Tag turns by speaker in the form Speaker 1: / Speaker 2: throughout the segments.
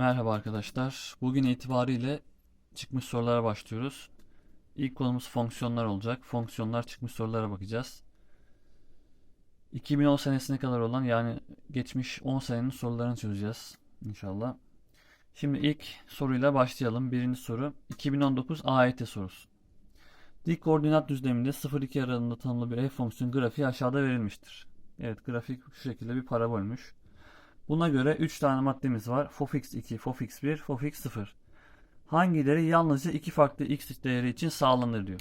Speaker 1: Merhaba arkadaşlar. Bugün itibariyle çıkmış sorulara başlıyoruz. İlk konumuz fonksiyonlar olacak. Fonksiyonlar çıkmış sorulara bakacağız. 2010 senesine kadar olan yani geçmiş 10 senenin sorularını çözeceğiz inşallah. Şimdi ilk soruyla başlayalım. Birinci soru 2019 AYT sorusu. Dik koordinat düzleminde 0-2 aralığında tanımlı bir f fonksiyon grafiği aşağıda verilmiştir. Evet grafik şu şekilde bir parabolmüş. Buna göre 3 tane maddemiz var. fofx 2, fofx 1, fofx 0. Hangileri yalnızca iki farklı x değeri için sağlanır diyor.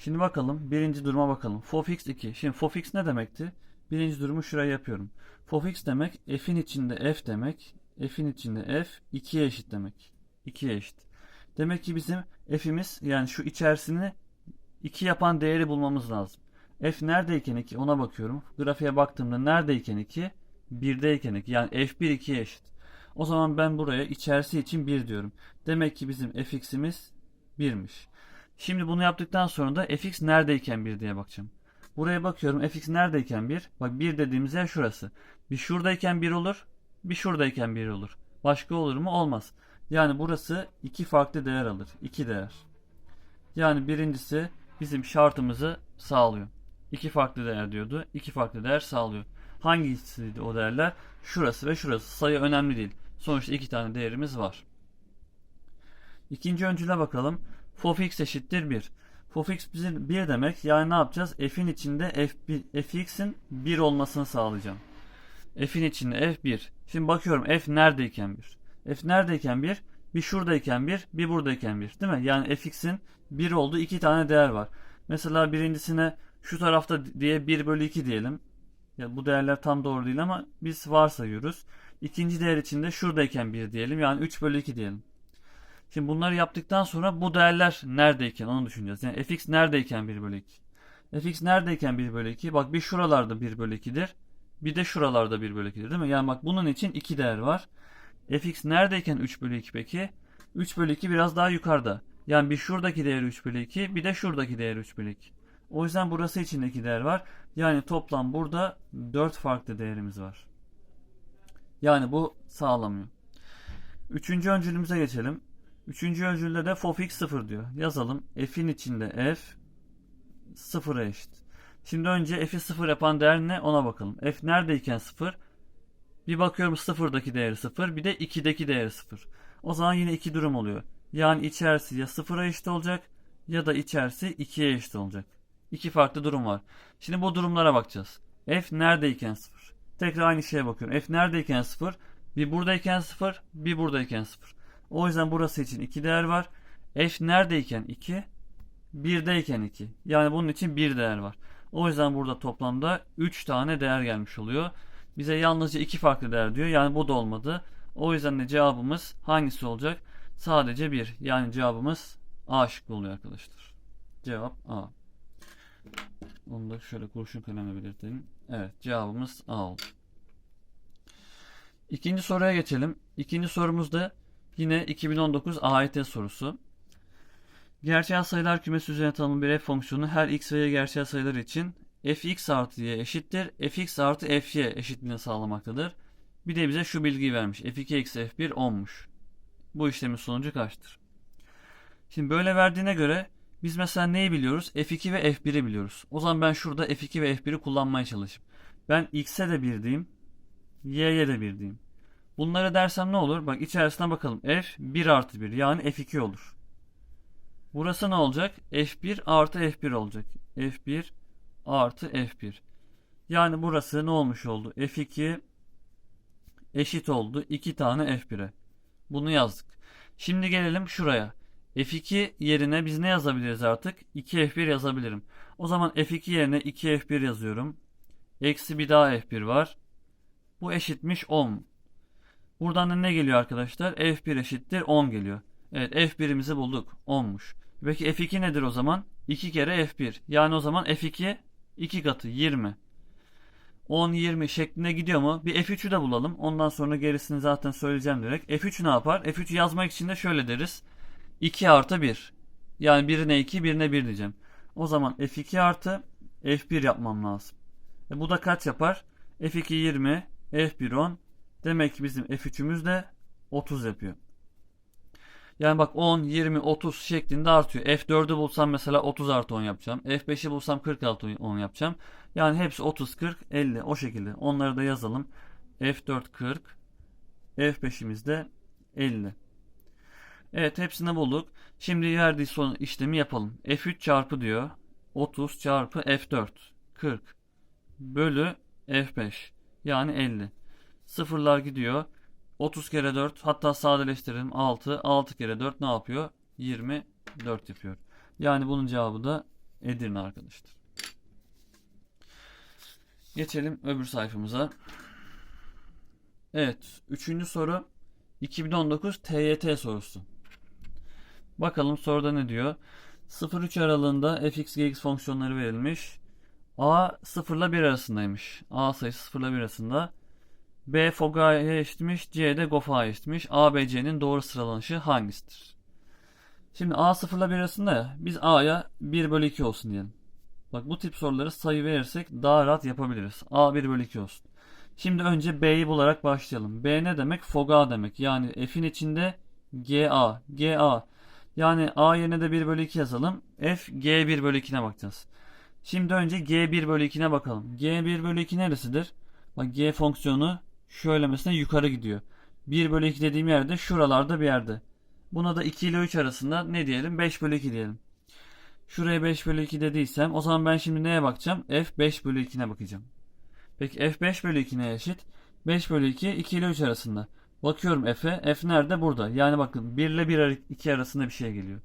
Speaker 1: Şimdi bakalım birinci duruma bakalım. fofx 2. Şimdi fofx ne demekti? Birinci durumu şuraya yapıyorum. fofx demek f'in içinde f demek. f'in içinde f 2'ye eşit demek. 2'ye eşit. Demek ki bizim f'imiz yani şu içerisini 2 yapan değeri bulmamız lazım. f neredeyken 2 ona bakıyorum. Grafiğe baktığımda neredeyken 2 1'deyken 2 yani f1 2'ye eşit. O zaman ben buraya içerisi için 1 diyorum. Demek ki bizim fx'imiz 1'miş. Şimdi bunu yaptıktan sonra da fx neredeyken 1 diye bakacağım. Buraya bakıyorum fx neredeyken 1? Bak 1 dediğimiz yer şurası. Bir şuradayken 1 olur, bir şuradayken 1 olur. Başka olur mu? Olmaz. Yani burası iki farklı değer alır. 2 değer. Yani birincisi bizim şartımızı sağlıyor. İki farklı değer diyordu. İki farklı değer sağlıyor. Hangisiydi o değerler? Şurası ve şurası. Sayı önemli değil. Sonuçta iki tane değerimiz var. İkinci öncüle bakalım. fofx eşittir 1. fofx 1 demek. Yani ne yapacağız? f'in içinde f1, fx'in 1 olmasını sağlayacağım. f'in içinde f1. Şimdi bakıyorum f neredeyken 1. f neredeyken 1? Bir şuradayken 1, bir buradayken 1. Değil mi? Yani fx'in 1 olduğu iki tane değer var. Mesela birincisine şu tarafta diye 1 bölü 2 diyelim. Ya bu değerler tam doğru değil ama biz varsayıyoruz. İkinci değer için de şuradayken 1 diyelim. Yani 3 bölü 2 diyelim. Şimdi bunları yaptıktan sonra bu değerler neredeyken onu düşüneceğiz. Yani fx neredeyken 1 bölü 2. fx neredeyken 1 bölü 2. Bak bir şuralarda 1 bölü 2'dir. Bir de şuralarda 1 bölü 2'dir değil mi? Yani bak bunun için 2 değer var. fx neredeyken 3 bölü 2 peki? 3 bölü 2 biraz daha yukarıda. Yani bir şuradaki değer 3 bölü 2 bir de şuradaki değer 3 bölü 2. O yüzden burası için 2 değer var. Yani toplam burada 4 farklı değerimiz var. Yani bu sağlamıyor. Üçüncü öncülümüze geçelim. Üçüncü öncülde de fofx 0 diyor. Yazalım. f'in içinde f 0'a eşit. Şimdi önce f'i 0 yapan değer ne ona bakalım. f neredeyken 0? Bir bakıyorum 0'daki değeri 0 bir de 2'deki değeri 0. O zaman yine iki durum oluyor. Yani içerisi ya 0'a eşit olacak ya da içerisi 2'ye eşit olacak. İki farklı durum var. Şimdi bu durumlara bakacağız. F neredeyken 0? Tekrar aynı şeye bakıyorum. F neredeyken 0? Bir buradayken 0, bir buradayken 0. O yüzden burası için 2 değer var. F neredeyken 2? 1'deyken 2. Yani bunun için 1 değer var. O yüzden burada toplamda 3 tane değer gelmiş oluyor. Bize yalnızca 2 farklı değer diyor. Yani bu da olmadı. O yüzden de cevabımız hangisi olacak? Sadece 1. Yani cevabımız A şıkkı oluyor arkadaşlar. Cevap A. Onu da şöyle kurşun kalemle belirtelim. Evet cevabımız A oldu. İkinci soruya geçelim. İkinci sorumuz da yine 2019 AYT sorusu. Gerçel sayılar kümesi üzerine tanımlı bir f fonksiyonu her x ve y gerçel sayılar için fx artı y eşittir. fx artı fy eşitliğini sağlamaktadır. Bir de bize şu bilgiyi vermiş. f2 eksi f1 10'muş. Bu işlemin sonucu kaçtır? Şimdi böyle verdiğine göre biz mesela neyi biliyoruz? F2 ve F1'i biliyoruz. O zaman ben şurada F2 ve F1'i kullanmaya çalışayım. Ben X'e de 1 diyeyim. Y'ye de 1 diyeyim. Bunları dersem ne olur? Bak içerisine bakalım. F 1 artı 1 yani F2 olur. Burası ne olacak? F1 artı F1 olacak. F1 artı F1. Yani burası ne olmuş oldu? F2 eşit oldu 2 tane F1'e. Bunu yazdık. Şimdi gelelim şuraya. F2 yerine biz ne yazabiliriz artık? 2F1 yazabilirim. O zaman F2 yerine 2F1 yazıyorum. Eksi bir daha F1 var. Bu eşitmiş 10. Buradan da ne geliyor arkadaşlar? F1 eşittir 10 geliyor. Evet F1'imizi bulduk. 10'muş. Peki F2 nedir o zaman? 2 kere F1. Yani o zaman F2 2 katı 20. 10, 20 şeklinde gidiyor mu? Bir F3'ü de bulalım. Ondan sonra gerisini zaten söyleyeceğim direkt. F3 ne yapar? F3 yazmak için de şöyle deriz. 2 artı 1. Yani birine 2 birine 1 diyeceğim. O zaman F2 artı F1 yapmam lazım. E bu da kaç yapar? F2 20 F1 10. Demek ki bizim F3'ümüz de 30 yapıyor. Yani bak 10, 20, 30 şeklinde artıyor. F4'ü bulsam mesela 30 artı 10 yapacağım. F5'i bulsam 40 artı 10 yapacağım. Yani hepsi 30, 40, 50 o şekilde. Onları da yazalım. F4 40, F5'imiz de 50. Evet hepsini bulduk. Şimdi verdiği son işlemi yapalım. F3 çarpı diyor. 30 çarpı F4 40 bölü F5 yani 50. Sıfırlar gidiyor. 30 kere 4 hatta sadeleştirelim 6. 6 kere 4 ne yapıyor? 24 yapıyor. Yani bunun cevabı da Edirne arkadaşlar. Geçelim öbür sayfamıza. Evet. Üçüncü soru 2019 TYT sorusu. Bakalım soruda ne diyor? 0-3 aralığında fx, gx fonksiyonları verilmiş. A 0 ile 1 arasındaymış. A sayısı 0 ile 1 arasında. B Foga'ya eşitmiş. C de Goffa'ya eşitmiş. A, B, C'nin doğru sıralanışı hangisidir? Şimdi A 0 ile 1 arasında ya. Biz A'ya 1 bölü 2 olsun diyelim. Bak bu tip soruları sayı verirsek daha rahat yapabiliriz. A 1 bölü 2 olsun. Şimdi önce B'yi bularak başlayalım. B ne demek? Foga demek. Yani F'in içinde GA. GA. Yani A yerine de 1 bölü 2 yazalım. F G1 bölü 2'ne bakacağız. Şimdi önce G1 bölü 2'ne bakalım. G1 bölü 2 neresidir? Bak G fonksiyonu şöyle mesela yukarı gidiyor. 1 bölü 2 dediğim yerde şuralarda bir yerde. Buna da 2 ile 3 arasında ne diyelim? 5 bölü 2 diyelim. Şuraya 5 bölü 2 dediysem o zaman ben şimdi neye bakacağım? F 5 bölü 2'ne bakacağım. Peki F 5 bölü 2 neye eşit? 5 bölü 2 2 ile 3 arasında. Bakıyorum F'e. F nerede? Burada. Yani bakın 1 ile 1 2 arasında bir şey geliyor.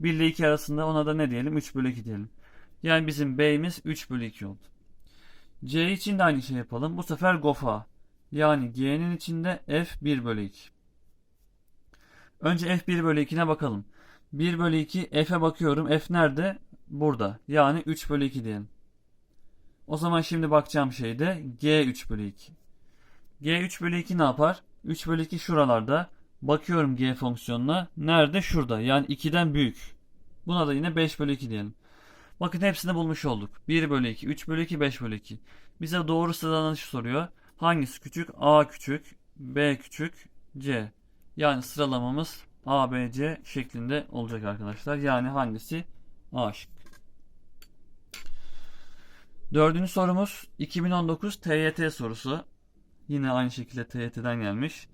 Speaker 1: 1 ile 2 arasında ona da ne diyelim? 3 bölü 2 diyelim. Yani bizim B'imiz 3 bölü 2 oldu. C için de aynı şey yapalım. Bu sefer GOFA. Yani G'nin içinde F 1 bölü 2. Önce F 1 bölü 2'ne bakalım. 1 bölü 2 F'e bakıyorum. F nerede? Burada. Yani 3 bölü 2 diyelim. O zaman şimdi bakacağım şey de G 3 bölü 2. G 3 bölü 2 ne yapar? 3 bölü 2 şuralarda. Bakıyorum G fonksiyonuna. Nerede? Şurada. Yani 2'den büyük. Buna da yine 5 bölü 2 diyelim. Bakın hepsini bulmuş olduk. 1 bölü 2, 3 bölü 2, 5 bölü 2. Bize doğru sıralanışı soruyor. Hangisi küçük? A küçük, B küçük, C. Yani sıralamamız A, B, C şeklinde olacak arkadaşlar. Yani hangisi? A şık. Dördüncü sorumuz 2019 TYT sorusu. Yine aynı şekilde TYT'den gelmiş.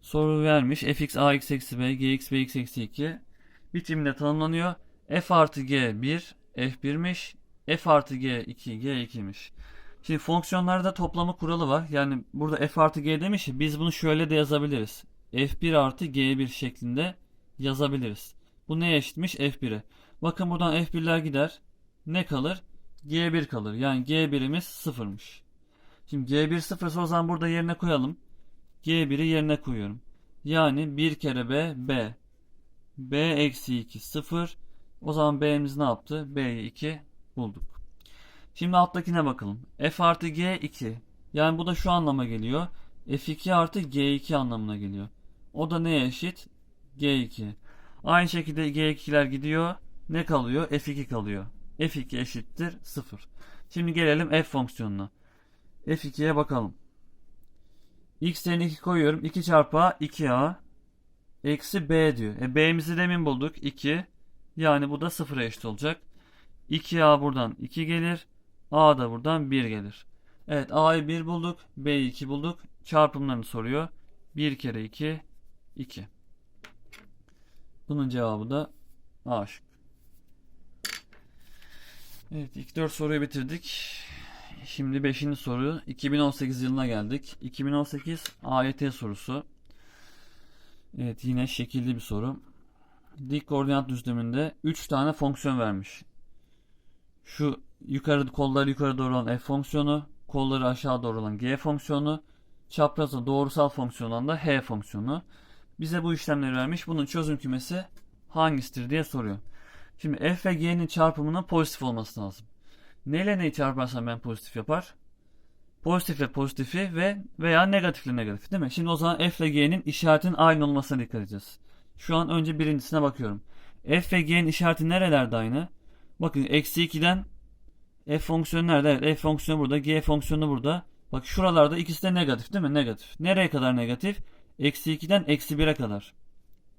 Speaker 1: Soru vermiş. fx ax eksi b, gx bx eksi 2 bitiminde tanımlanıyor. f artı g 1, f1'miş. f artı g 2, g 2'miş. Şimdi fonksiyonlarda toplama kuralı var. Yani burada f artı g demiş ya biz bunu şöyle de yazabiliriz. f1 artı g1 şeklinde yazabiliriz. Bu neye eşitmiş? f1'e. Bakın buradan f1'ler gider. Ne kalır? g1 kalır. Yani g1'imiz sıfırmış. Şimdi g1 sıfırsa o zaman burada yerine koyalım. g1'i yerine koyuyorum. Yani 1 kere b, b. b eksi 2 sıfır. O zaman b'miz ne yaptı? b'yi 2 bulduk. Şimdi alttakine bakalım. f artı g 2. Yani bu da şu anlama geliyor. f2 artı g2 anlamına geliyor. O da neye eşit? g2. Aynı şekilde g2'ler gidiyor. Ne kalıyor? f2 kalıyor. f2 eşittir 0. Şimdi gelelim f fonksiyonuna. F2'ye bakalım. x yerine 2 koyuyorum. 2 çarpı a 2a eksi b diyor. E, b'mizi demin bulduk. 2. Yani bu da 0'a eşit olacak. 2a buradan 2 gelir. A da buradan 1 gelir. Evet A'yı 1 bulduk. B'yi 2 bulduk. Çarpımlarını soruyor. 1 kere 2 2. Bunun cevabı da A şık. Evet ilk 4 soruyu bitirdik. Şimdi 5. soru 2018 yılına geldik. 2018 AYT sorusu. Evet yine şekilli bir soru. Dik koordinat düzleminde 3 tane fonksiyon vermiş. Şu yukarı kolları yukarı doğru olan f fonksiyonu, kolları aşağı doğru olan g fonksiyonu, çaprazı doğrusal fonksiyon olan da h fonksiyonu. Bize bu işlemleri vermiş. Bunun çözüm kümesi hangisidir diye soruyor. Şimdi f ve g'nin çarpımının pozitif olması lazım. Neyle neyi çarparsam ben pozitif yapar? Pozitifle pozitifi ve veya negatifle negatif değil mi? Şimdi o zaman f ile g'nin işaretinin aynı olmasına dikkat edeceğiz. Şu an önce birincisine bakıyorum. f ve g'nin işareti nerelerde aynı? Bakın eksi 2'den f fonksiyonu nerede? Evet, f fonksiyonu burada. G fonksiyonu burada. Bak şuralarda ikisi de negatif değil mi? Negatif. Nereye kadar negatif? Eksi 2'den eksi 1'e kadar.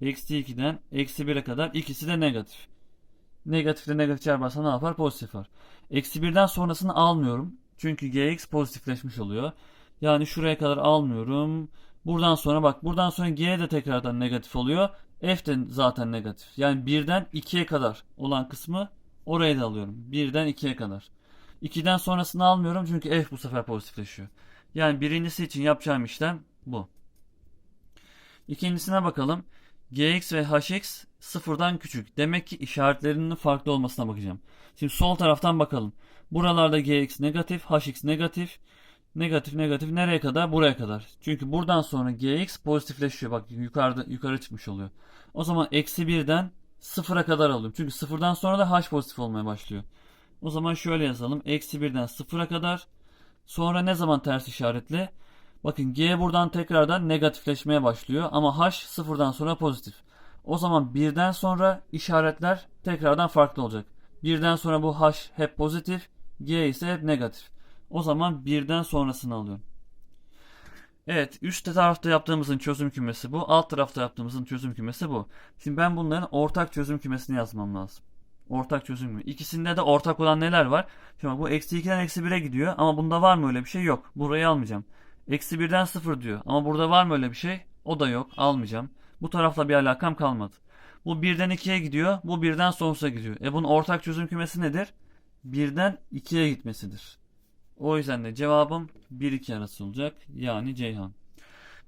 Speaker 1: Eksi 2'den eksi 1'e kadar ikisi de negatif. Negatifle negatif çarparsa ne yapar? Pozitif var. Eksi 1'den sonrasını almıyorum. Çünkü gx pozitifleşmiş oluyor. Yani şuraya kadar almıyorum. Buradan sonra bak buradan sonra g de tekrardan negatif oluyor. F de zaten negatif. Yani 1'den 2'ye kadar olan kısmı oraya da alıyorum. 1'den 2'ye kadar. 2'den sonrasını almıyorum çünkü f bu sefer pozitifleşiyor. Yani birincisi için yapacağım işlem bu. İkincisine bakalım. Gx ve hx sıfırdan küçük. Demek ki işaretlerinin farklı olmasına bakacağım. Şimdi sol taraftan bakalım. Buralarda gx negatif, hx negatif. Negatif negatif nereye kadar? Buraya kadar. Çünkü buradan sonra gx pozitifleşiyor. Bak yukarıda yukarı çıkmış oluyor. O zaman eksi birden sıfıra kadar alıyorum. Çünkü sıfırdan sonra da h pozitif olmaya başlıyor. O zaman şöyle yazalım. Eksi birden sıfıra kadar. Sonra ne zaman ters işaretli? Bakın g buradan tekrardan negatifleşmeye başlıyor. Ama h sıfırdan sonra pozitif. O zaman birden sonra işaretler tekrardan farklı olacak. Birden sonra bu h hep pozitif. G ise hep negatif. O zaman birden sonrasını alıyorum. Evet, üst tarafta yaptığımızın çözüm kümesi bu. Alt tarafta yaptığımızın çözüm kümesi bu. Şimdi ben bunların ortak çözüm kümesini yazmam lazım. Ortak çözüm kümesi. İkisinde de ortak olan neler var? Şimdi bu eksi 2'den eksi 1'e gidiyor ama bunda var mı öyle bir şey? Yok. Burayı almayacağım. Eksi 1'den 0 diyor ama burada var mı öyle bir şey? O da yok. Almayacağım. Bu tarafla bir alakam kalmadı. Bu 1'den 2'ye gidiyor. Bu 1'den sonsuza gidiyor. E bunun ortak çözüm kümesi nedir? 1'den 2'ye gitmesidir. O yüzden de cevabım 1-2 arası olacak. Yani Ceyhan.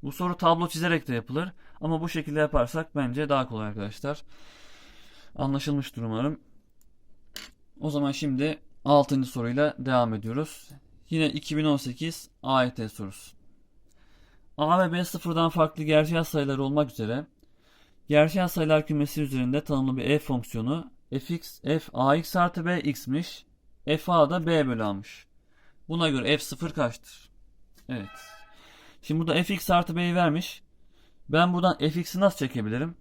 Speaker 1: Bu soru tablo çizerek de yapılır. Ama bu şekilde yaparsak bence daha kolay arkadaşlar. Anlaşılmıştır umarım. O zaman şimdi 6. soruyla devam ediyoruz. Yine 2018 AYT sorusu. A ve B sıfırdan farklı gerçel sayılar olmak üzere gerçel sayılar kümesi üzerinde tanımlı bir f fonksiyonu fx, f ax artı b x'miş. f a da b bölü a'mış. Buna göre f0 kaçtır? Evet. Şimdi burada fx artı b'yi vermiş. Ben buradan fx'i nasıl çekebilirim?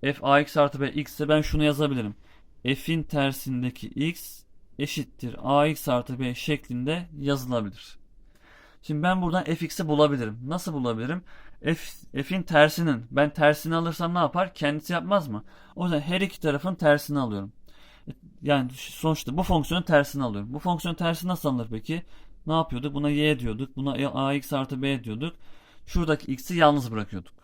Speaker 1: f ax artı b x ise ben şunu yazabilirim. f'in tersindeki x eşittir ax artı b şeklinde yazılabilir. Şimdi ben buradan fx'i bulabilirim. Nasıl bulabilirim? F, f'in tersinin ben tersini alırsam ne yapar? Kendisi yapmaz mı? O yüzden her iki tarafın tersini alıyorum. Yani sonuçta bu fonksiyonun tersini alıyorum. Bu fonksiyonun tersi nasıl alınır peki? Ne yapıyorduk? Buna y diyorduk. Buna ax artı b diyorduk. Şuradaki x'i yalnız bırakıyorduk.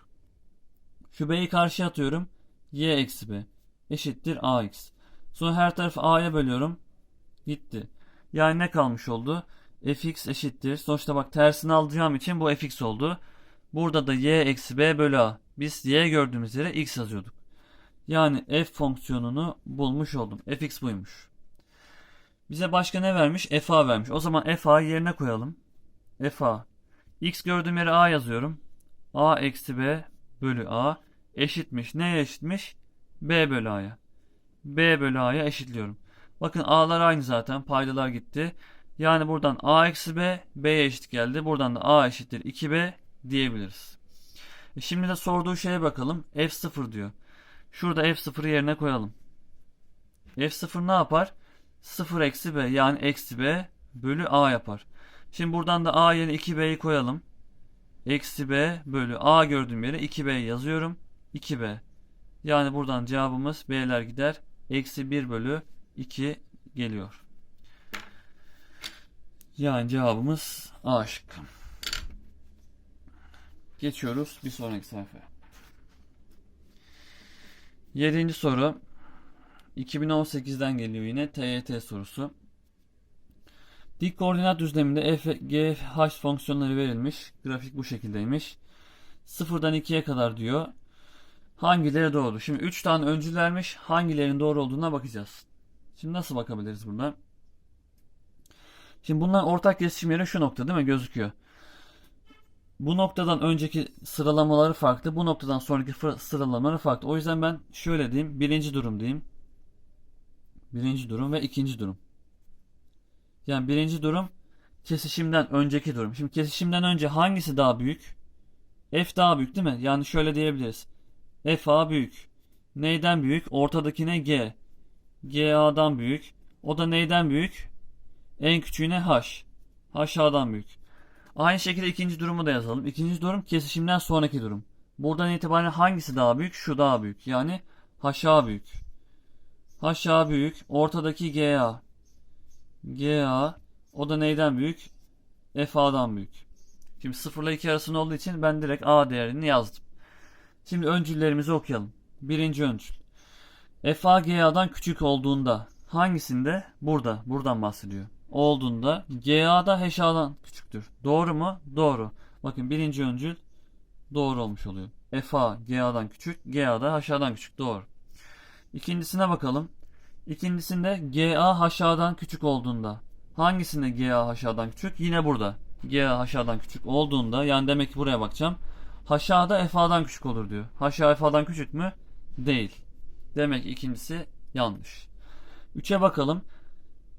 Speaker 1: Şu b'yi karşıya atıyorum. y eksi b eşittir ax. Sonra her tarafı a'ya bölüyorum. Gitti. Yani ne kalmış oldu? fx eşittir. Sonuçta bak tersini alacağım için bu fx oldu. Burada da y eksi b bölü a. Biz y gördüğümüz yere x yazıyorduk. Yani f fonksiyonunu bulmuş oldum. fx buymuş. Bize başka ne vermiş? fa vermiş. O zaman fa yerine koyalım. fa. x gördüğüm yere a yazıyorum. a eksi b bölü a eşitmiş. Neye eşitmiş? b bölü a'ya. b bölü a'ya eşitliyorum. Bakın a'lar aynı zaten. Paydalar gitti. Yani buradan a eksi b b'ye eşit geldi. Buradan da a eşittir 2b diyebiliriz. E şimdi de sorduğu şeye bakalım. f0 diyor. Şurada f0'ı yerine koyalım. f0 ne yapar? 0 eksi b yani eksi b bölü a yapar. Şimdi buradan da a yerine 2b'yi koyalım. Eksi b bölü a gördüğüm yere 2b yazıyorum. 2b. Yani buradan cevabımız b'ler gider. Eksi 1 bölü 2 geliyor. Yani cevabımız A şıkkı. Geçiyoruz bir sonraki sayfaya. Yedinci soru 2018'den geliyor yine TYT sorusu. Dik koordinat düzleminde f, g, h fonksiyonları verilmiş. Grafik bu şekildeymiş. Sıfırdan 2'ye kadar diyor. Hangileri doğru? Şimdi 3 tane öncül vermiş. Hangilerinin doğru olduğuna bakacağız. Şimdi nasıl bakabiliriz buradan? Şimdi bunların ortak kesişim yeri şu nokta değil mi? Gözüküyor. Bu noktadan önceki sıralamaları farklı. Bu noktadan sonraki sıralamaları farklı. O yüzden ben şöyle diyeyim. Birinci durum diyeyim. Birinci durum ve ikinci durum. Yani birinci durum kesişimden önceki durum. Şimdi kesişimden önce hangisi daha büyük? F daha büyük değil mi? Yani şöyle diyebiliriz. F A büyük. Neyden büyük? Ortadakine G. G A'dan büyük. O da neyden büyük? En küçüğüne H. H A'dan büyük. Aynı şekilde ikinci durumu da yazalım. İkinci durum kesişimden sonraki durum. Buradan itibaren hangisi daha büyük? Şu daha büyük. Yani haşa büyük. Haşa büyük. Ortadaki GA. GA. O da neyden büyük? FA'dan büyük. Şimdi 0 ile 2 arasında olduğu için ben direkt A değerini yazdım. Şimdi öncüllerimizi okuyalım. Birinci öncül. FA GA'dan küçük olduğunda hangisinde? Burada. Buradan bahsediyor. Olduğunda GA'da HA'dan küçüktür. Doğru mu? Doğru. Bakın birinci öncül doğru olmuş oluyor. FA GA'dan küçük, GA'da HA'dan küçük. Doğru. İkincisine bakalım. İkincisinde GA HA'dan küçük olduğunda hangisinde GA HA'dan küçük? Yine burada. GA HA'dan küçük olduğunda yani demek ki buraya bakacağım. HA da FA'dan küçük olur diyor. HA FA'dan küçük mü? Değil. Demek ki ikincisi yanlış. 3'e bakalım.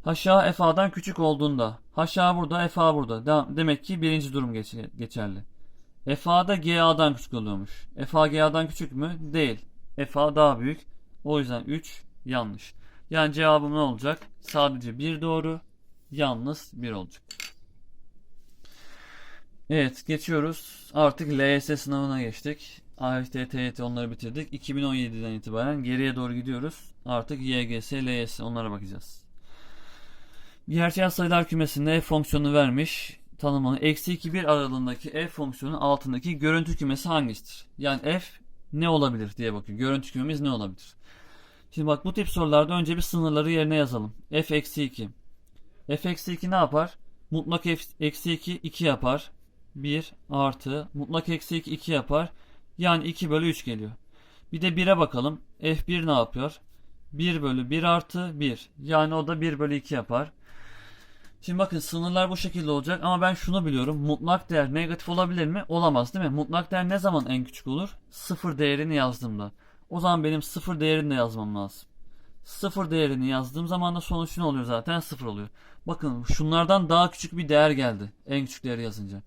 Speaker 1: HA FA'dan küçük olduğunda HA burada FA burada. Demek ki birinci durum geç- geçerli. FA da GA'dan küçük oluyormuş. FA GA'dan küçük mü? Değil. FA daha büyük. O yüzden 3 yanlış. Yani cevabım ne olacak? Sadece bir doğru, yalnız bir olacak. Evet geçiyoruz. Artık LYS sınavına geçtik. AYT, TYT onları bitirdik. 2017'den itibaren geriye doğru gidiyoruz. Artık YGS, LYS onlara bakacağız. Gerçel sayılar kümesinde f fonksiyonu vermiş. Tanımını eksi 2 1 aralığındaki f fonksiyonu altındaki görüntü kümesi hangisidir? Yani f ne olabilir diye bakıyor. Görüntü kümemiz ne olabilir? Şimdi bak bu tip sorularda önce bir sınırları yerine yazalım. f eksi 2. f eksi 2 ne yapar? Mutlak f eksi 2 2 yapar. 1 artı mutlak eksi 2 2 yapar. Yani 2 bölü 3 geliyor. Bir de 1'e bakalım. F1 ne yapıyor? 1 bölü 1 artı 1. Yani o da 1 bölü 2 yapar. Şimdi bakın sınırlar bu şekilde olacak ama ben şunu biliyorum. Mutlak değer negatif olabilir mi? Olamaz değil mi? Mutlak değer ne zaman en küçük olur? Sıfır değerini yazdığımda. O zaman benim sıfır değerini de yazmam lazım. Sıfır değerini yazdığım zaman da sonuç ne oluyor zaten? Sıfır oluyor. Bakın şunlardan daha küçük bir değer geldi. En küçük değeri yazınca.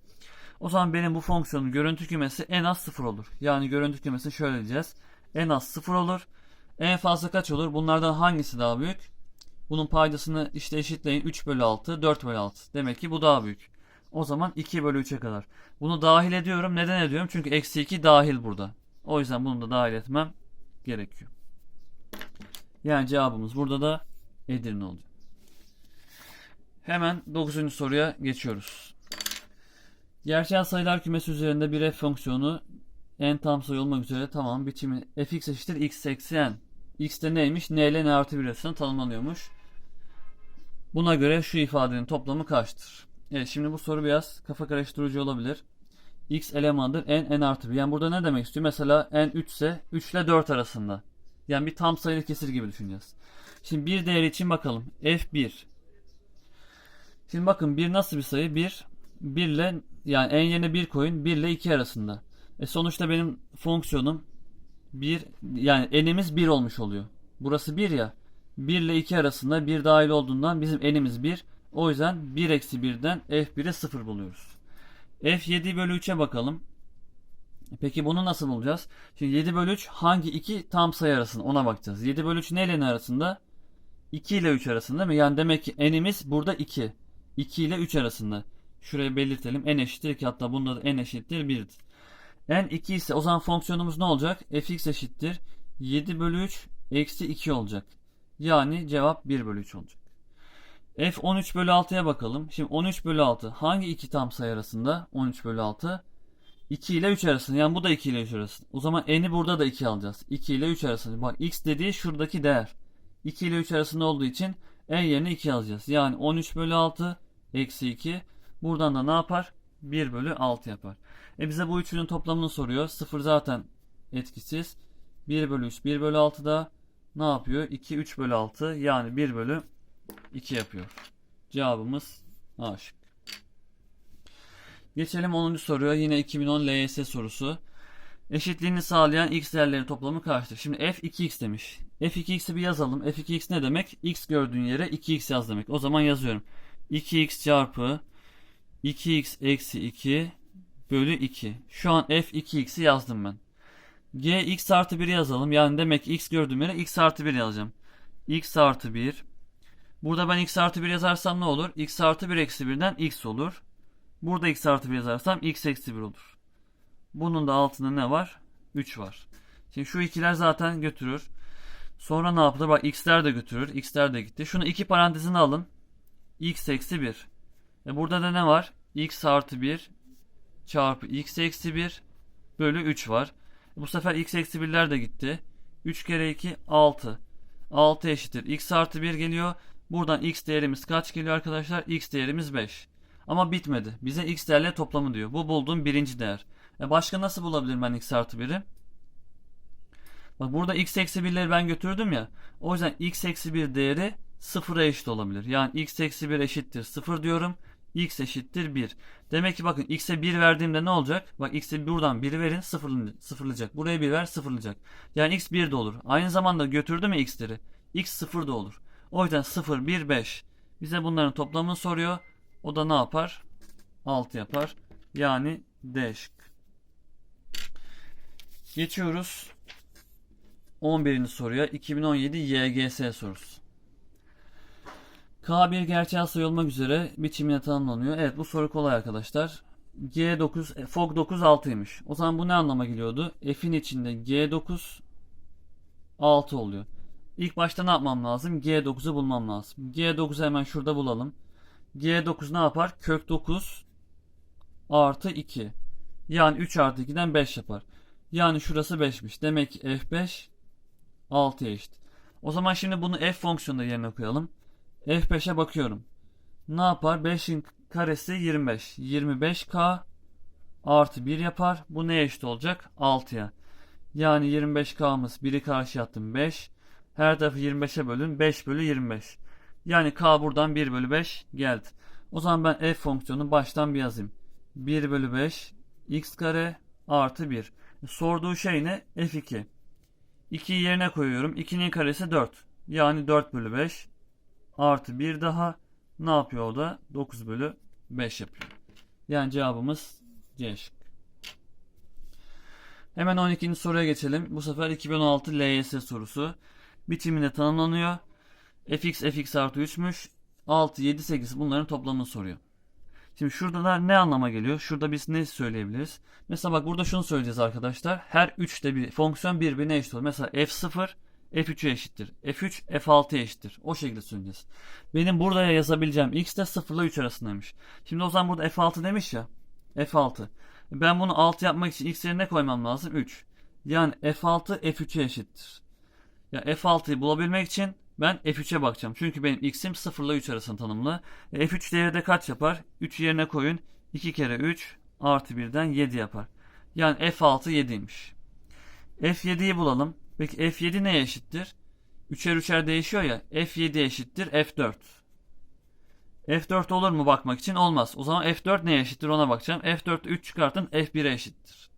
Speaker 1: O zaman benim bu fonksiyonun görüntü kümesi en az sıfır olur. Yani görüntü kümesi şöyle diyeceğiz. En az sıfır olur. En fazla kaç olur? Bunlardan hangisi daha büyük? Bunun paydasını işte eşitleyin. 3 bölü 6, 4 bölü 6. Demek ki bu daha büyük. O zaman 2 bölü 3'e kadar. Bunu dahil ediyorum. Neden ediyorum? Çünkü eksi 2 dahil burada. O yüzden bunu da dahil etmem gerekiyor. Yani cevabımız burada da Edirne olacak. Hemen 9. soruya geçiyoruz. Gerçel sayılar kümesi üzerinde bir f fonksiyonu n tam sayı olmak üzere tamam biçimi fx eşittir x eksi n. x de neymiş? n ile n artı 1 arasında tanımlanıyormuş. Buna göre şu ifadenin toplamı kaçtır? Evet şimdi bu soru biraz kafa karıştırıcı olabilir. x elemandır n n artı 1. Yani burada ne demek istiyor? Mesela n 3 ise 3 ile 4 arasında. Yani bir tam sayılı kesir gibi düşüneceğiz. Şimdi bir değeri için bakalım. f1. Şimdi bakın 1 nasıl bir sayı? 1 1 ile yani en yerine 1 koyun 1 ile 2 arasında. E sonuçta benim fonksiyonum 1 yani enimiz 1 olmuş oluyor. Burası 1 ya. 1 ile 2 arasında 1 dahil olduğundan bizim enimiz 1. O yüzden 1 eksi 1'den f1'e 0 buluyoruz. f7 bölü 3'e bakalım. Peki bunu nasıl bulacağız? Şimdi 7 bölü 3 hangi iki tam sayı arasında ona bakacağız. 7 bölü 3 neyle ne arasında? 2 ile 3 arasında mi? Yani demek ki enimiz burada 2. 2 ile 3 arasında. Şuraya belirtelim. n eşittir 2 hatta bunda da n eşittir 1'dir. n 2 ise o zaman fonksiyonumuz ne olacak? fx eşittir 7 bölü 3 eksi 2 olacak. Yani cevap 1 bölü 3 olacak. f 13 bölü 6'ya bakalım. Şimdi 13 bölü 6 hangi iki tam sayı arasında? 13 bölü 6 2 ile 3 arasında. Yani bu da 2 ile 3 arasında. O zaman n'i burada da 2 alacağız. 2 ile 3 arasında. Bak x dediği şuradaki değer. 2 ile 3 arasında olduğu için n yerine 2 alacağız. Yani 13 bölü 6 eksi 2. Buradan da ne yapar? 1 bölü 6 yapar. E bize bu üçünün toplamını soruyor. 0 zaten etkisiz. 1 bölü 3, 1 bölü 6 da ne yapıyor? 2, 3 bölü 6 yani 1 bölü 2 yapıyor. Cevabımız A şık. Geçelim 10. soruya. Yine 2010 LYS sorusu. Eşitliğini sağlayan x değerleri toplamı kaçtır? Şimdi f 2x demiş. f 2x'i bir yazalım. f 2x ne demek? x gördüğün yere 2x yaz demek. O zaman yazıyorum. 2x çarpı 2x eksi 2 bölü 2. Şu an f 2x'i yazdım ben. g x artı 1 yazalım. Yani demek ki x gördüğüm yere x artı 1 yazacağım. x artı 1. Burada ben x artı 1 yazarsam ne olur? x artı 1 eksi 1'den x olur. Burada x artı 1 yazarsam x eksi 1 olur. Bunun da altında ne var? 3 var. Şimdi şu ikiler zaten götürür. Sonra ne yaptı? Bak x'ler de götürür. x'ler de gitti. Şunu iki parantezine alın. x eksi 1. E burada da ne var? x artı 1 çarpı x eksi 1 bölü 3 var. E bu sefer x eksi 1'ler de gitti. 3 kere 2 6. 6 eşittir. x artı 1 geliyor. Buradan x değerimiz kaç geliyor arkadaşlar? x değerimiz 5. Ama bitmedi. Bize x değerle toplamı diyor. Bu bulduğum birinci değer. E başka nasıl bulabilirim ben x artı 1'i? Bak burada x eksi 1'leri ben götürdüm ya. O yüzden x eksi 1 değeri sıfıra eşit olabilir. Yani x eksi 1 eşittir 0 diyorum. X eşittir 1. Demek ki bakın x'e 1 verdiğimde ne olacak? Bak x'e buradan 1 verin sıfırlı- sıfırlayacak. Buraya 1 ver sıfırlayacak. Yani x 1 de olur. Aynı zamanda götürdü mü x'leri? x 0 da olur. O yüzden 0, 1, 5. Bize bunların toplamını soruyor. O da ne yapar? 6 yapar. Yani D şık. Geçiyoruz 11. soruya 2017 YGS sorusu. K bir gerçel sayı olmak üzere biçimine tanımlanıyor. Evet bu soru kolay arkadaşlar. G9, e, FOG 9 6'ymış. O zaman bu ne anlama geliyordu? F'in içinde G9 6 oluyor. İlk başta ne yapmam lazım? G9'u bulmam lazım. G9'u hemen şurada bulalım. G9 ne yapar? Kök 9 artı 2. Yani 3 artı 2'den 5 yapar. Yani şurası 5'miş. Demek ki F5 6'ya eşit. O zaman şimdi bunu f fonksiyonunda yerine koyalım. F5'e bakıyorum. Ne yapar? 5'in karesi 25. 25k artı 1 yapar. Bu neye eşit olacak? 6'ya. Yani 25k'mız 1'i karşı attım 5. Her tarafı 25'e bölün. 5 bölü 25. Yani k buradan 1 bölü 5 geldi. O zaman ben f fonksiyonunu baştan bir yazayım. 1 bölü 5 x kare artı 1. Sorduğu şey ne? f2. 2'yi yerine koyuyorum. 2'nin karesi 4. Yani 4 bölü 5 artı 1 daha ne yapıyor o da? 9 bölü 5 yapıyor. Yani cevabımız C şık. Hemen 12. soruya geçelim. Bu sefer 2016 LYS sorusu. Bitiminde tanımlanıyor. fx fx artı 3'müş. 6, 7, 8 bunların toplamını soruyor. Şimdi şurada da ne anlama geliyor? Şurada biz ne söyleyebiliriz? Mesela bak burada şunu söyleyeceğiz arkadaşlar. Her 3'te bir fonksiyon birbirine eşit olur. Mesela f0 f3'e eşittir. f3 f6'ya eşittir. O şekilde söyleyeceğiz. Benim burada yazabileceğim x de 0 ile 3 arasındaymış. Şimdi o zaman burada f6 demiş ya. f6. Ben bunu 6 yapmak için x yerine koymam lazım 3. Yani f6 f3'e eşittir. Ya f6'yı bulabilmek için ben f3'e bakacağım. Çünkü benim x'im 0 ile 3 arasında tanımlı. E, f3 değeri de kaç yapar? 3 yerine koyun. 2 kere 3 artı 1'den 7 yapar. Yani f6 7'ymiş. f7'yi bulalım. Peki f7 neye eşittir? 3'er 3'er değişiyor ya. f7 eşittir f4. f4 olur mu bakmak için? Olmaz. O zaman f4 neye eşittir ona bakacağım. f4'te 3 çıkartın f1'e eşittir.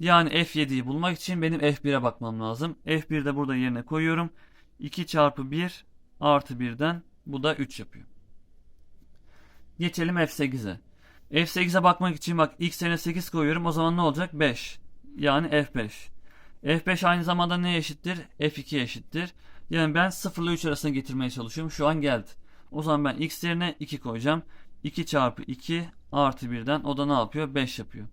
Speaker 1: Yani f7'yi bulmak için benim f1'e bakmam lazım. f1 de burada yerine koyuyorum. 2 çarpı 1 artı 1'den bu da 3 yapıyor. Geçelim F8'e. F8'e bakmak için bak x yerine 8 koyuyorum. O zaman ne olacak? 5. Yani F5. F5 aynı zamanda neye eşittir? F2'ye eşittir. Yani ben 0 ile 3 arasına getirmeye çalışıyorum. Şu an geldi. O zaman ben x yerine 2 koyacağım. 2 çarpı 2 artı 1'den o da ne yapıyor? 5 yapıyor.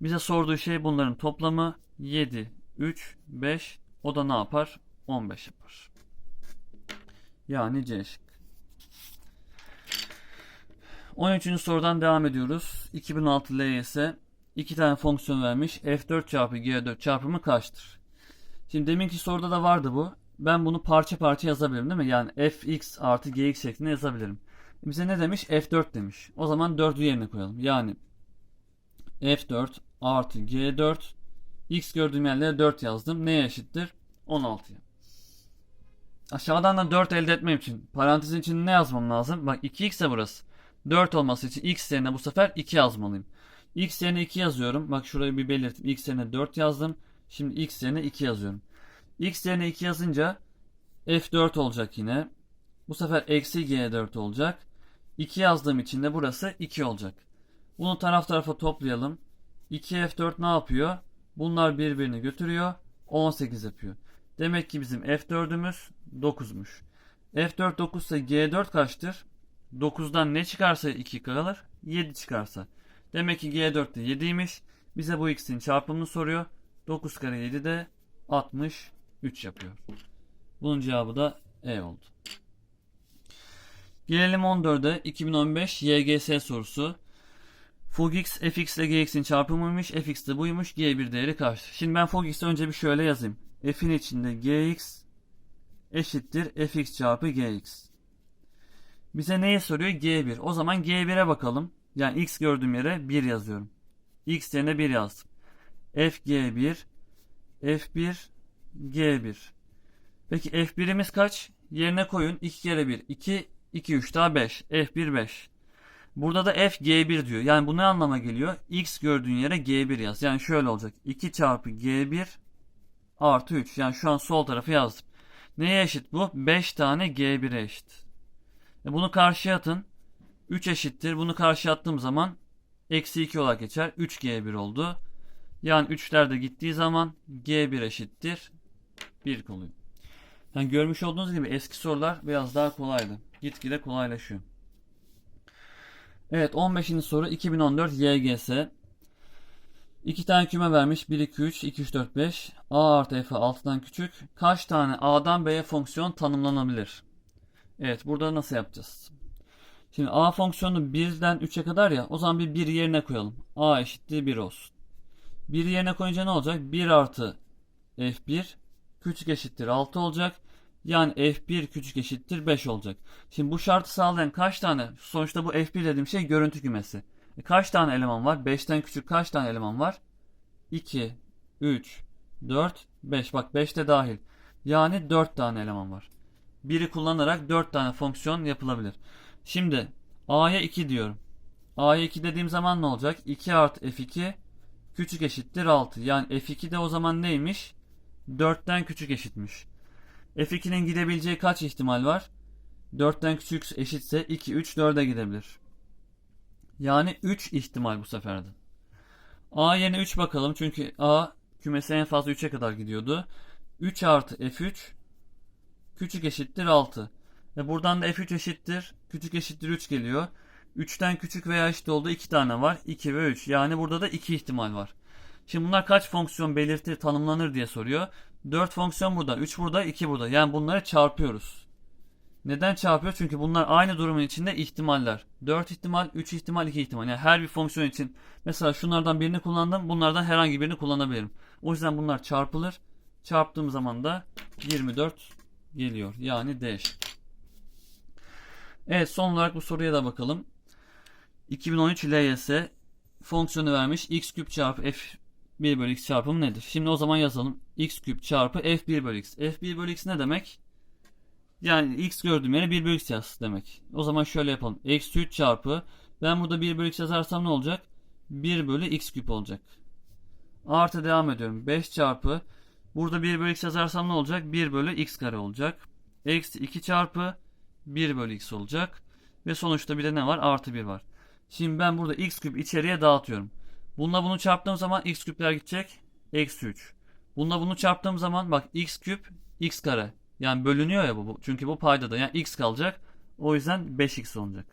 Speaker 1: Bize sorduğu şey bunların toplamı 7, 3, 5. O da ne yapar? 15 yapar. Yani C şık. 13. sorudan devam ediyoruz. 2006 LYS iki tane fonksiyon vermiş. F4 çarpı G4 çarpımı kaçtır? Şimdi deminki soruda da vardı bu. Ben bunu parça parça yazabilirim değil mi? Yani fx artı gx şeklinde yazabilirim. Bize ne demiş? F4 demiş. O zaman 4'ü yerine koyalım. Yani F4 artı G4 x gördüğüm yerlere 4 yazdım. Neye eşittir? 16'ya. Aşağıdan da 4 elde etmem için parantezin içinde ne yazmam lazım? Bak 2x ise burası. 4 olması için x yerine bu sefer 2 yazmalıyım. X yerine 2 yazıyorum. Bak şurayı bir belirttim. x yerine 4 yazdım. Şimdi x yerine 2 yazıyorum. x yerine 2 yazınca f4 olacak yine. Bu sefer eksi g4 olacak. 2 yazdığım için de burası 2 olacak. Bunu taraf tarafa toplayalım. 2f4 ne yapıyor? Bunlar birbirini götürüyor. 18 yapıyor. Demek ki bizim F4'ümüz 9'muş. F4 9 ise G4 kaçtır? 9'dan ne çıkarsa 2 kalır? 7 çıkarsa. Demek ki G4 de 7'ymiş. Bize bu x'in çarpımını soruyor. 9 kare 7 de 63 yapıyor. Bunun cevabı da E oldu. Gelelim 14'e 2015 YGS sorusu. Fugx fx ile gx'in çarpımıymış. fx de buymuş. g1 değeri kaç? Şimdi ben Fugx'i önce bir şöyle yazayım. f'in içinde gx eşittir fx çarpı gx. Bize neyi soruyor? G1. O zaman G1'e bakalım. Yani x gördüğüm yere 1 yazıyorum. x yerine 1 yazdım. f G1 f1 G1. Peki f1'imiz kaç? Yerine koyun. 2 kere 1 2 2 3 daha 5. f1 5. Burada da f G1 diyor. Yani bu ne anlama geliyor? X gördüğün yere G1 yaz. Yani şöyle olacak. 2 çarpı G1 artı 3. Yani şu an sol tarafı yazdım. Neye eşit bu? 5 tane G1'e eşit. E bunu karşıya atın. 3 eşittir. Bunu karşıya attığım zaman eksi 2 olarak geçer. 3G1 oldu. Yani 3'ler de gittiği zaman G1 eşittir. 1 oluyor. Yani görmüş olduğunuz gibi eski sorular biraz daha kolaydı. Gitgide kolaylaşıyor. Evet 15. soru 2014 YGS. İki tane küme vermiş. 1, 2, 3, 2, 3, 4, 5. A artı F 6'dan küçük. Kaç tane A'dan B'ye fonksiyon tanımlanabilir? Evet burada nasıl yapacağız? Şimdi A fonksiyonu 1'den 3'e kadar ya. O zaman bir 1 yerine koyalım. A eşittir 1 olsun. 1 yerine koyunca ne olacak? 1 artı F1 küçük eşittir 6 olacak. Yani F1 küçük eşittir 5 olacak. Şimdi bu şartı sağlayan kaç tane? Sonuçta bu F1 dediğim şey görüntü kümesi. E kaç tane eleman var? 5'ten küçük kaç tane eleman var? 2, 3, 4, 5. Bak 5 de dahil. Yani 4 tane eleman var. Biri kullanarak 4 tane fonksiyon yapılabilir. Şimdi A'ya 2 diyorum. A'ya 2 dediğim zaman ne olacak? 2 artı F2 küçük eşittir 6. Yani F2 de o zaman neymiş? 4'ten küçük eşitmiş. F2'nin gidebileceği kaç ihtimal var? 4'ten küçük eşitse 2, 3, 4'e gidebilir. Yani 3 ihtimal bu seferde. A yerine 3 bakalım. Çünkü A kümesi en fazla 3'e kadar gidiyordu. 3 artı F3 küçük eşittir 6. Ve buradan da F3 eşittir. Küçük eşittir 3 geliyor. 3'ten küçük veya eşit olduğu 2 tane var. 2 ve 3. Yani burada da 2 ihtimal var. Şimdi bunlar kaç fonksiyon belirtir, tanımlanır diye soruyor. 4 fonksiyon burada, 3 burada, 2 burada. Yani bunları çarpıyoruz. Neden çarpıyor? Çünkü bunlar aynı durumun içinde ihtimaller. 4 ihtimal, 3 ihtimal, 2 ihtimal. Yani her bir fonksiyon için mesela şunlardan birini kullandım, bunlardan herhangi birini kullanabilirim. O yüzden bunlar çarpılır. Çarptığım zaman da 24 geliyor. Yani D şıkkı. Evet son olarak bu soruya da bakalım. 2013 LYS fonksiyonu vermiş. x küp çarpı f 1 bölü x çarpımı nedir? Şimdi o zaman yazalım. x küp çarpı f1 bölü x. f1 bölü x ne demek? Yani x gördüğüm yere 1 bölü x yaz demek. O zaman şöyle yapalım. Eksi 3 çarpı ben burada 1 bölü x yazarsam ne olacak? 1 bölü x küp olacak. Artı devam ediyorum. 5 çarpı burada 1 bölü x yazarsam ne olacak? 1 bölü x kare olacak. Eksi 2 çarpı 1 bölü x olacak. Ve sonuçta bir de ne var? Artı 1 var. Şimdi ben burada x küp içeriye dağıtıyorum. Bununla bunu çarptığım zaman x küpler gidecek. Eksi 3. Bununla bunu çarptığım zaman bak x küp x kare. Yani bölünüyor ya bu. Çünkü bu paydada. Yani x kalacak. O yüzden 5x olacak.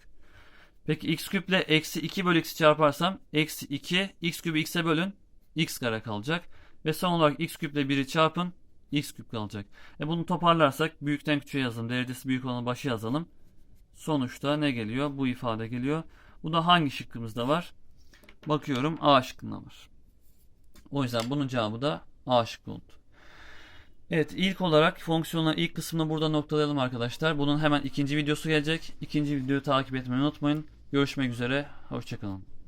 Speaker 1: Peki x küple eksi 2 bölü x'i çarparsam eksi 2 x küpü x'e bölün. x kare kalacak. Ve son olarak x küple 1'i çarpın. X küp kalacak. E bunu toparlarsak büyükten küçüğe yazalım. Derecesi büyük olanı başı yazalım. Sonuçta ne geliyor? Bu ifade geliyor. Bu da hangi şıkkımızda var? Bakıyorum A şıkkında var. O yüzden bunun cevabı da A şıkkı oldu. Evet ilk olarak fonksiyonun ilk kısmını burada noktalayalım arkadaşlar. Bunun hemen ikinci videosu gelecek. İkinci videoyu takip etmeyi unutmayın. Görüşmek üzere. Hoşçakalın.